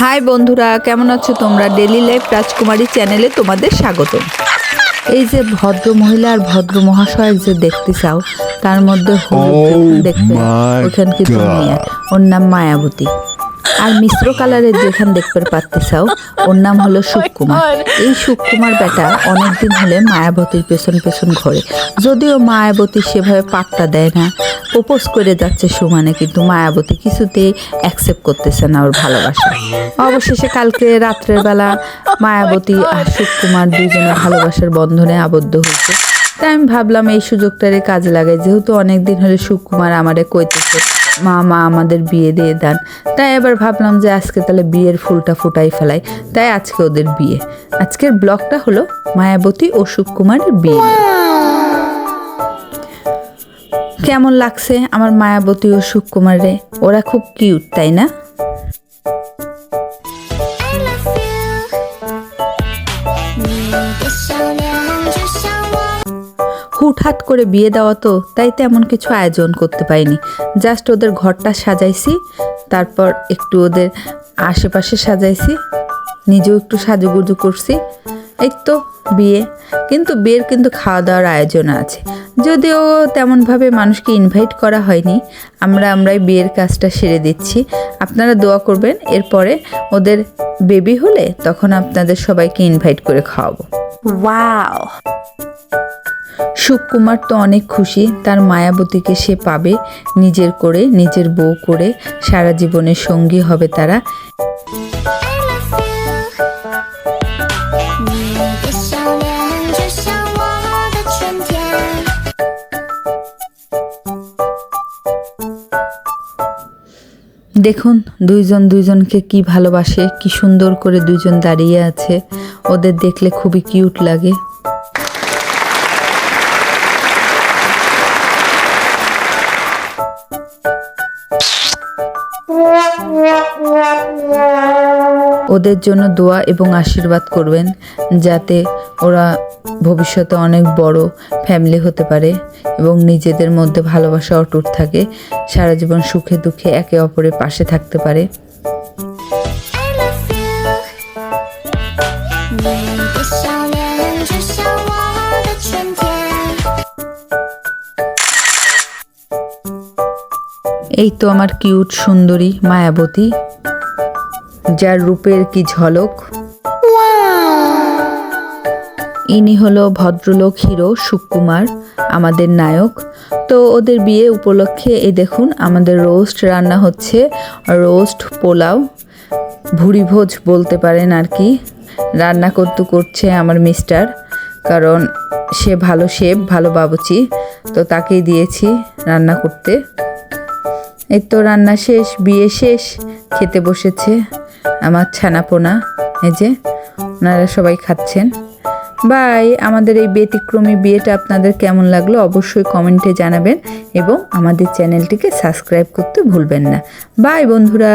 High বন্ধুরা কেমন আছো তোমরা? ডেলি লাইফ রাজকুমারী চ্যানেলে তোমাদের স্বাগত এই যে ভদ্র মহিলা আর ভদ্র মহাশয় যে দেখতে চাও তার মধ্যে দেখতে Oh যেখানে দেখবে ওখান কিন্তু ওর নাম মায়াবতী। আর মিশ্র কালারের যেখান দেখতে পারতে চাও ওর নাম হলো সুকুমার। এই সুকুমার বেটা অনেকদিন হলে মায়াবতীর পেছন পেছন ঘোরে। যদিও মায়াবতী সেভাবে পাত্তা দেয় না প্রপোজ করে যাচ্ছে সুমানে কিন্তু মায়াবতী কিছুতে অ্যাকসেপ্ট করতেছে না ওর ভালোবাসা। অবশেষে কালকে রাত্রের বেলা মায়াবতী আর সুকুমার দুজনের ভালোবাসার বন্ধনে আবদ্ধ হয়েছে। তাই আমি ভাবলাম এই সুযোগটারে কাজে লাগাই যেহেতু অনেকদিন হলে সুকুমার আমারে কইতেছে মা মা আমাদের বিয়ে দিয়ে দেন। তাই এবার ভাবলাম যে আজকে তাহলে বিয়ের ফুলটা ফুটাই ফেলাই। তাই আজকে ওদের বিয়ে। আজকের ব্লগটা হলো মায়াবতী ও সুকুমারের বিয়ে। কেমন লাগছে আমার মায়াবতী ও সুকুমারে? ওরা খুব কিউট, তাই না? করে বিয়ে দেওয়া তো, তাই তেমন কিছু আয়োজন করতে পারিনি। জাস্ট ওদের ঘরটা সাজাইছি, তারপর একটু ওদের আশেপাশে সাজাইছি, নিজেও একটু সাজুগুজু করছি। এই তো বিয়ে, কিন্তু বিয়ের কিন্তু খাওয়া দাওয়ার আয়োজন আছে। যদিও তেমনভাবে মানুষকে ইনভাইট করা হয়নি, আমরা আমরাই বিয়ের কাজটা সেরে দিচ্ছি। আপনারা দোয়া করবেন, এরপরে ওদের বেবি হলে তখন আপনাদের সবাইকে ইনভাইট করে খাওয়াবো। সুকুমার তো অনেক খুশি, তার মায়াবতীকে সে পাবে নিজের করে, নিজের বউ করে, সারা জীবনের সঙ্গী হবে তারা। দেখুন, দুইজন দুইজনকে কি ভালোবাসে, কি সুন্দর করে দুজন দাঁড়িয়ে আছে। ওদের দেখলে খুবই কিউট লাগে। ওদের জন্য দোয়া এবং আশীর্বাদ করবেন যাতে ওরা ভবিষ্যতে অনেক বড় ফ্যামিলি হতে পারে এবং নিজেদের মধ্যে ভালোবাসা অটুট থাকে সারা জীবন সুখে দুঃখে একে অপরের পাশে থাকতে পারে। I love you，এই তো আমার কিউট সুন্দরী মায়াবতী যার রূপের কি ঝলক? ইনি হলো ভদ্রলোক হিরো সুকুমার আমাদের নায়ক। তো ওদের বিয়ে উপলক্ষে এই দেখুন আমাদের রোস্ট রান্না হচ্ছে রোস্ট পোলাও। ভুড়ি ভোজ বলতে পারেন আর কি। রান্না করতে করছে আমার মিস্টার কারণ সে ভালো শেফ ভালো বাবুচি। তো তাকেই দিয়েছি রান্না করতে। এই তো রান্না শেষ, বিয়ে শেষ, খেতে বসেছে আমার ছানাপোনা, এই যে ওনারা সবাই খাচ্ছেন। বাই, আমাদের এই ব্যতিক্রমী বিয়েটা আপনাদের কেমন লাগল অবশ্যই কমেন্টে জানাবেন এবং আমাদের চ্যানেলটিকে সাবস্ক্রাইব করতে ভুলবেন না। বাই বন্ধুরা।